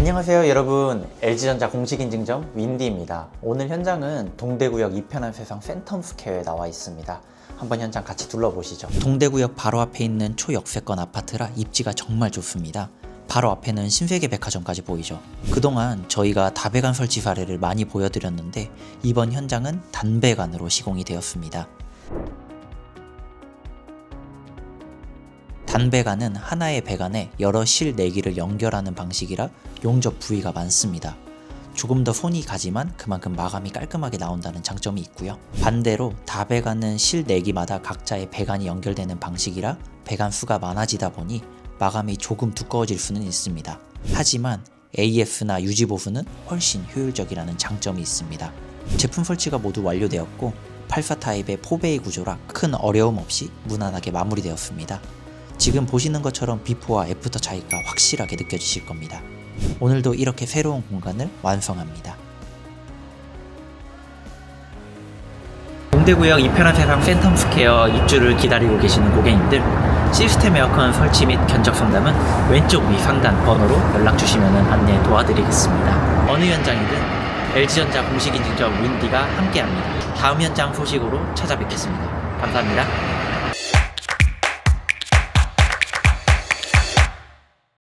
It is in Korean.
안녕하세요 여러분. LG전자 공식인증점 윈디입니다. 오늘 현장은 동대구역 이편한 세상 센텀스퀘어에 나와 있습니다. 한번 현장 같이 둘러보시죠. 동대구역 바로 앞에 있는 초역세권 아파트라 입지가 정말 좋습니다. 바로 앞에는 신세계 백화점까지 보이죠. 그동안 저희가 다배관 설치 사례를 많이 보여드렸는데 이번 현장은 단배관으로 시공이 되었습니다 단배관은 하나의 배관에 여러 실 내기를 연결하는 방식이라 용접 부위가 많습니다. 조금 더 손이 가지만 그만큼 마감이 깔끔하게 나온다는 장점이 있고요. 반대로 다배관은 실 내기마다 각자의 배관이 연결되는 방식이라 배관 수가 많아지다 보니 마감이 조금 두꺼워질 수는 있습니다. 하지만 AF나 유지 보수는 훨씬 효율적이라는 장점이 있습니다. 제품 설치가 모두 완료되었고 84 타입의 포베이 구조라 큰 어려움 없이 무난하게 마무리되었습니다. 지금 보시는 것처럼 비포와 애프터 차이가 확실하게 느껴지실 겁니다. 오늘도 이렇게 새로운 공간을 완성합니다. 동대구역 이편한 세상 센텀 스퀘어 입주를 기다리고 계시는 고객님들 시스템 에어컨 설치 및 견적 상담은 왼쪽 위 상단 번호로 연락 주시면 안내 도와드리겠습니다. 어느 현장이든 LG전자 공식 인증점 윈디가 함께합니다. 다음 현장 소식으로 찾아뵙겠습니다. 감사합니다.